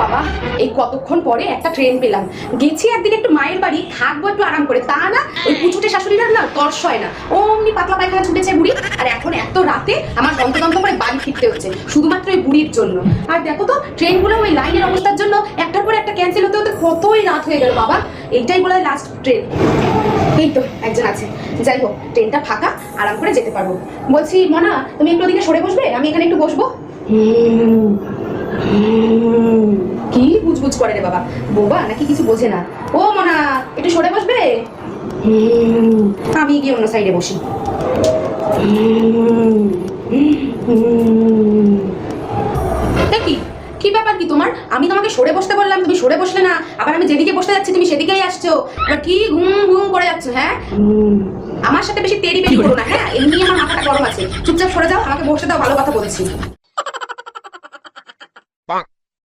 বাবা, এই কতক্ষণ পরে একটা ট্রেন পেলাম। গেছি একদিন একটু মায়ের বাড়ি, থাকব একটু আরাম করে। তা না, ওই পুচুটে শাশুড়িরা না তর্স হয় না। অমনি পাতলা পায়খানা ছুটেছে বুড়ি। আর এখন এত রাতে আমার দন্তদন্ত করে বাড়ি ফিরতে হচ্ছে, শুধুমাত্র ওই বুড়ির জন্য। আর দেখো তো ট্রেনগুলো ওই লাইনের অবস্থার জন্য একটার পর একটা ক্যান্সেল হতে হতে কতই রাত হয়ে গেল বাবা। এইটাই বলে লাস্ট ট্রেন এই তো, একজন আছে। যাই হোক ট্রেনটা ফাঁকা, আরাম করে যেতে পারব। বলছি, মনা, তুমি একটু ওদিকে সরে বসবে? আমি এখানে একটু বসবো। কি বুঝবুঝ করে রে বাবা? বোবা নাকি কিছু বোঝে না? ও মনা, একটু সরে বসবে? আমি গিয়ে অন্য সাইডে বসি। কি? কি ব্যাপার কি তোমার? আমি তোমাকে সরে বসতে বললাম, তুমি সরে বসলে না। আবার আমি যেদিকে বসতে যাচ্ছি, তুমি সেদিকেই আসছো। আবার কি ঘুম ঘুম করে যাচ্ছ হ্যাঁ? আমার সাথে বেশি তেড়ি বেড়ি করো না হ্যাঁ? এমনি আমার মাথাটা গরম আছে। চুপচাপ সরে যাও, আমাকে বসতে দাও, ভালো কথা বলেছি।